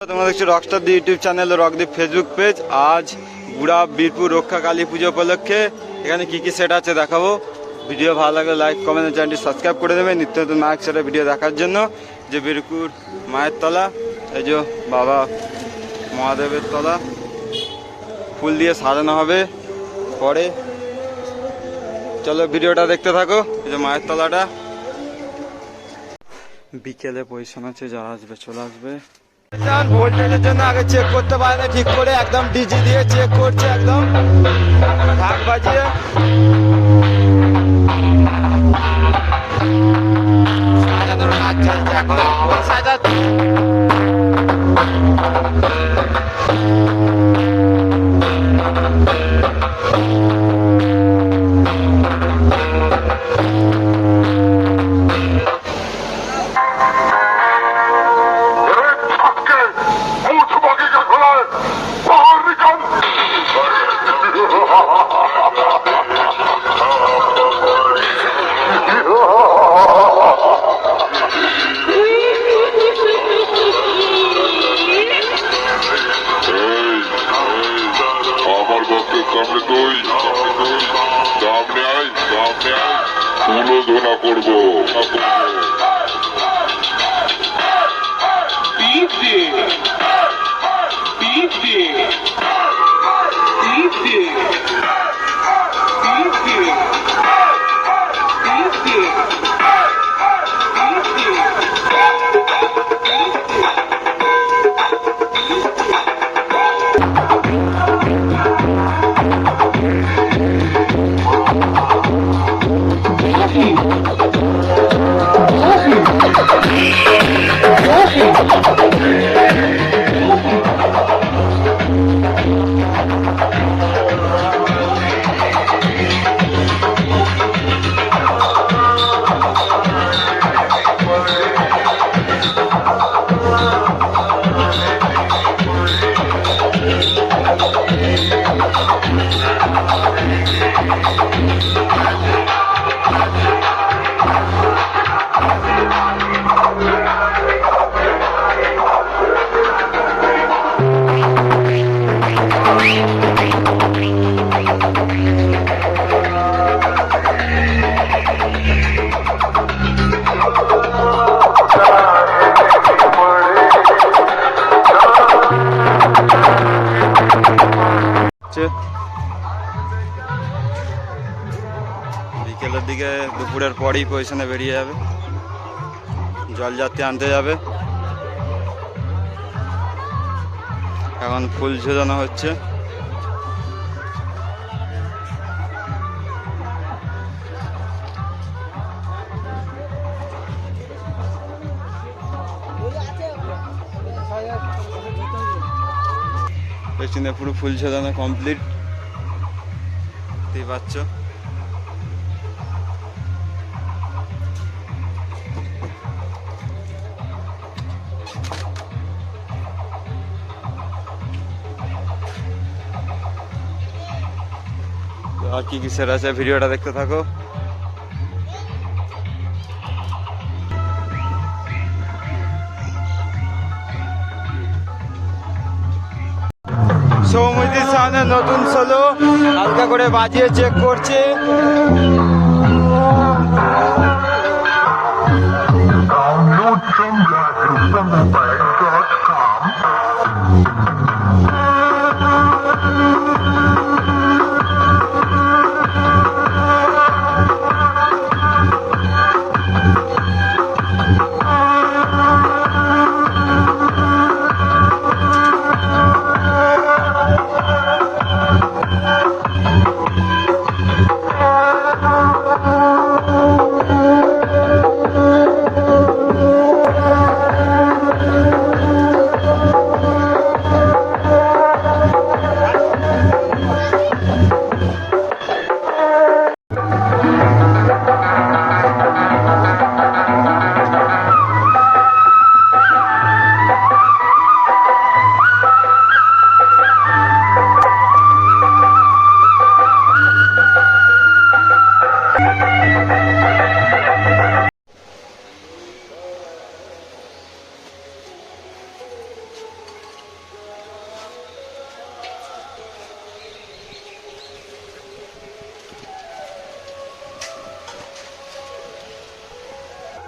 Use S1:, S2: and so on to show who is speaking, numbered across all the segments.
S1: তোমরা দেখছ rockstar the YouTube channel Rockdeep Facebook page আজ গুড়া বীরপুর রক্ষা কালী পুজো উপলক্ষে এখানে কি কি সেট আছে দেখাবো। ভিডিও ভালো লাগলে লাইক কমেন্ট চ্যানেলটি সাবস্ক্রাইব করে দেবে। নিত্য নতুন নায়ক সেটা ভিডিও দেখার জন্য। যে বীরপুর মায়ের তলা, এই যে বাবা মহাদেবের তলা। ফুল দিয়ে সাজানো হবে। পরে চলো ভিডিওটা দেখতে থাকো। এই যে মায়ের তলাটা। বিকেলে পজিশন আছে, যারা আসবে চলে আসবে। চেক করতে পারে না ঠিক করে একদম ডিজি দিয়ে চেক করছে একদম। ঢাক বাজিয়ে
S2: আমার বক্সের সামনে তুই সামনে আয় সামনে আয় তুলো ধরা করব
S3: DJ. DJ. DJ. Thank you.
S1: হচ্ছে। বিকেলের দিকে দুপুরের পরই পজিশনে বেরিয়ে যাবে। জলযাত্রী আনতে যাবে। এখন ফুল ঝোলানো হচ্ছে। পেছনে পুরো ফুল ঝোলানো কমপ্লিট পাচ্ছ। আর কি কিসের আছে? ভিডিওটা দেখতে থাকো। সৌমতির সামনে নতুন সোলো হালকা করে বাজিয়ে চেক করছে।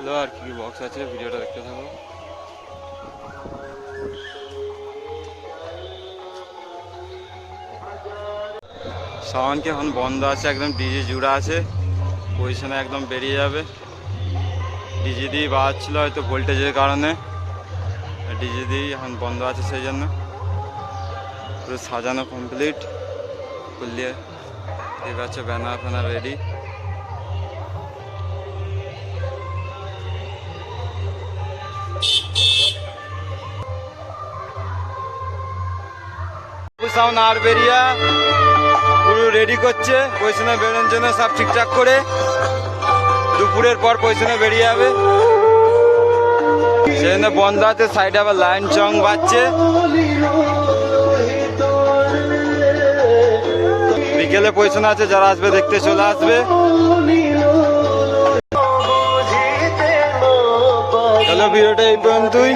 S1: হলো আর কি বক্স আছে, ভিডিওটা দেখতে থাকো। সাউন্ড কি এখন বন্ধ আছে, একদম ডিজে জুড়া আছে। পজিশনে একদম বেরিয়ে যাবে। ডিজে দিয়ে বাজছিল হয়তো ভোল্টেজের কারণে। ডিজে দিয়ে এখন বন্ধ আছে সেই জন্য। পুরো সাজানো কমপ্লিট খুললিয়ে ঠিক আছে ব্যানার ফ্যানার রেডি আর বেরিয়া। পুরো রেডি করছে। পয়সনে বেরোনোর জন্য সব ঠিকঠাক করে। দুপুরের পর পয়সনে বেরিয়ে যাবে। সেজন্য বন্ধ আছে সাইডে আবার লাইন চং বাজছে। বিকেলে পয়সনে আছে, যারা আসবে দেখতে চলে আসবে। চলো ভিডিওটা এই পর্যন্তই।